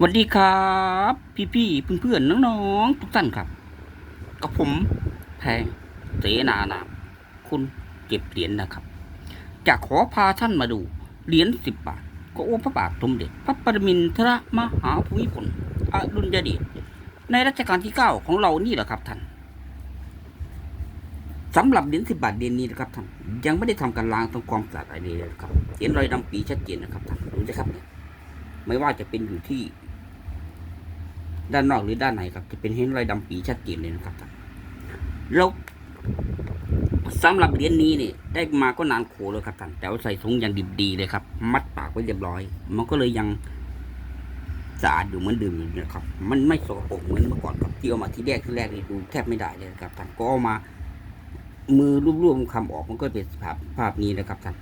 สวัสดีครับ พี่ๆเพื่อนๆน้องๆทุกท่านครับกับผมแพงเสนานามคุณเก็บเหรียญนะครับ จะขอพาท่านมาดูเหรียญสิบบาท ก็โอ้พระบาทสมเด็จ พระปรมินทรมหาภูมิพลอดุลยเดชในรัชกาลที่เก้าของเรานี่แหละครับท่านสำหรับเหรียญสิบบาทเหรียญนี้นะครับท่านยังไม่ได้ทำการล้างทำความสะอาดอะไรเลยนะครับเห็นรอยดำปีชัดเจนนะครับท่านดูสิครับเนี่ยไม่ว่าจะเป็นอยู่ที่ ด้านนอกหรือด้านในครับจะเป็นเห็นรอยดำปีชัดเจนเลยนะครับท่านแล้วสำหรับเหรียญนี้เนี่ยได้มาก็นานโขแล้วครับท่านแต่ว่าใส่ถุงอย่างดิบดีเลยครับ มัดปากไว้เรียบร้อย มันก็เลยยังสะอาดอยู่เหมือนเดิมอยู่นะครับ มันไม่สกปรกเหมือนเมื่อก่อนครับที่เอามาที่แรกที่แรกนี่ดูแทบไม่ได้เลยครับท่านก็เอามา มือรวบๆคำออกมันก็เป็นภาพภาพนี้นะครับท่าน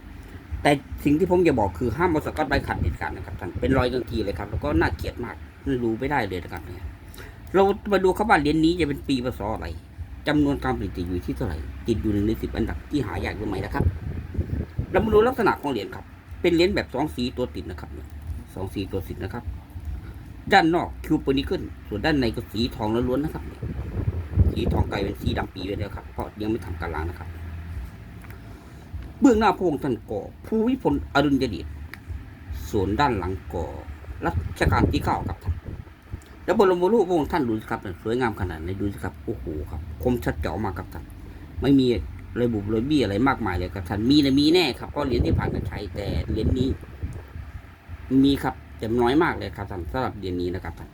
แต่สิ่งที่ผมจะบอกคือห้ามเอาสกอตใบขัดเด็ดขาดนะครับท่านเป็นรอยทันทีเลยครับ แล้วก็น่าเกลียดมาก รู้ไม่ได้เลยนะครับเนี่ยเรามาดูครับว่าเหรียญนี้จะเป็นปีพศอะไรจำนวนการผลิตจะอยู่ที่เท่าไหร่ติดอยู่หนึ่งในสิบอันดับที่หายากหรือไม่นะครับ เรามาดูลักษณะของเหรียญครับ เป็นเหรียญแบบสองสีตัวติดนะครับสองสีตัวติดนะครับ ด้านนอกคิวปนิเกิลส่วนด้านในก็สีทองล้วนๆนะครับ สีทองกลายเป็นสีดำปีไปแล้วครับเพราะยังไม่ทำการล้างนะครับ เบื้องหน้าพระองค์ท่านก่อภูวิพลอดุลยเดชส่วนด้านหลังก่อ รัชกาลที่เก้าครับท่านแล้วบรมรูปพระองค์ท่านดูสิครับสวยงามขนาดไหนดูสิครับโอ้โหครับ คมชัดเจ๋อมากครับท่านไม่มีระบุระเบี้อะไรมากมายเลยครับท่านมีนะมีแน่ครับก็เหรียญที่ผ่านการใช้แต่เหรียญนี้ มีครับแต่น้อยมากเลยครับท่านสำหรับเหรียญนี้นะครับท่าน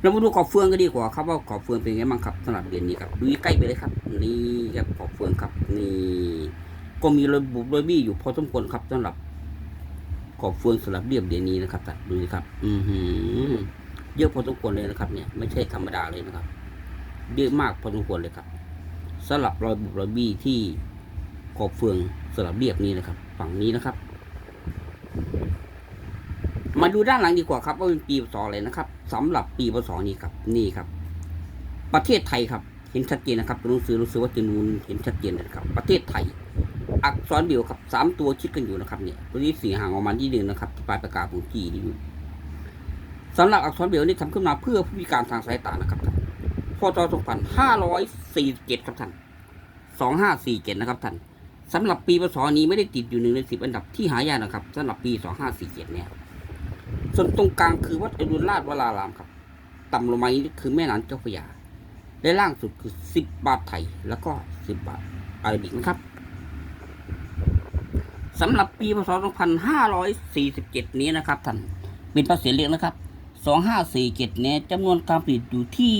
เรามาดูขอบเฟืองก็ดีกว่าครับว่าขอบเฟืองเป็นไงบ้างครับสำหรับเหรียญนี้ครับดูใกล้ไปเลยครับ นี่ครับขอบเฟืองครับนี่ก็มีระบุระเบี้อยู่พอสมควรครับสำหรับ ขอบเฟืองสลับเรียบเหรียญนี้นะครับท่านดูสิครับ อือหือเยอะพอสมควรเลยนะครับเนี่ยไม่ใช่ธรรมดาเลยนะครับ เยอะมากพอสมควรเลยครับสลับรอยบุบรอยบี้ที่ขอบเฟืองสลับเรียบนี้นะครับ ฝั่งนี้นะครับ มาดูด้านหลังดีกว่าครับ ว่าเป็นปีพศอะไรนะครับสำหรับปีพศนี้ครับ นี่ครับ ประเทศไทยครับ เห็นชัดเจนนะครับตัวหนังสือรู้สึกว่าจะนูนเห็นชัดเจนนะครับ ประเทศไทย อักษรเดียวครับสามตัวชิดกันอยู่นะครับเนี่ยตัวนี้สีห่างออกมาที่หนึ่งนะครับที่ปลายปากกาของจีนี่อยู่สำหรับอักษรเบรลนี่ทำขึ้นมาเพื่อผู้พิการทางสายตานะครับท่านพศ2547ครับท่าน2547นะครับท่านสำหรับปีพศนี้ไม่ได้ติดอยู่หนึ่งในสิบอันดับที่หายากนะครับสำหรับปี2547เจ็ดเนี่ยส่วนตรงกลางคือวัดอรุณราชวรารามครับ ต่ำลงมานี้คือแม่น้ำเจ้าพระยาและล่างสุดคือ10บบาทไทยแล้วก็10บาทอาราบิกนะครับ สำหรับปีพศ 2547 นี้นะครับท่านเป็นภาษีเรียกนะครับสองห้าสี่เนี่ยจำนวนการผลิตอยู่ที่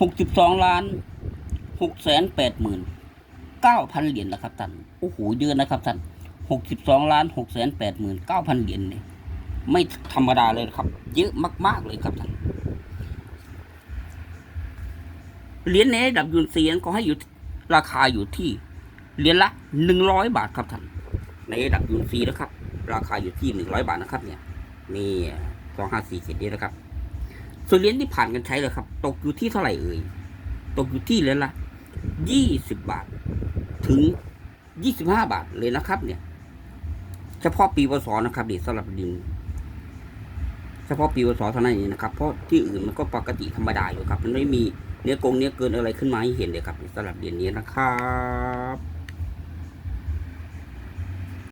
หกสิบสองล้านหกแสนแปดหมื่นเหรียญนะครับท่านโอ้โหเยอะนะครับท่านหกสิบสองล้านหกแสนแปดหมื่นเก้าพันเหรียญเนี่ยไม่ธรรมดาเลยครับ เยอะมาก ๆ เลยครับท่านเหรียญในระดับยูนเซียนก็ให้อยู่ราคาอยู่ที่เหรียญละหนึ่งร้อยบาทครับท่าน ในระดับยูนซีนะครับ ราคาอยู่ที่หนึ่งร้อยบาทนะครับ เนี่ยนี่สองห้าสี่เจ็ดนี้นะครับ ส่วนเหรียญที่ผ่านกันใช้เลยครับ ตกอยู่ที่เท่าไหร่เอ่ย ตกอยู่ที่เหรียญละยี่สิบบาท ถึงยี่สิบห้าบาทเลยนะครับ เนี่ย เฉพาะปีพศนะครับนี่สำหรับดินเฉพาะปีพศเท่านั้นเองนะครับ เพราะที่อื่นมันก็ปกติธรรมดาอยู่ครับ มันไม่มีเนื้อกงเนื้อเกินอะไรขึ้นมาให้เห็นเลยครับสำหรับเหรียญนี้นะครับ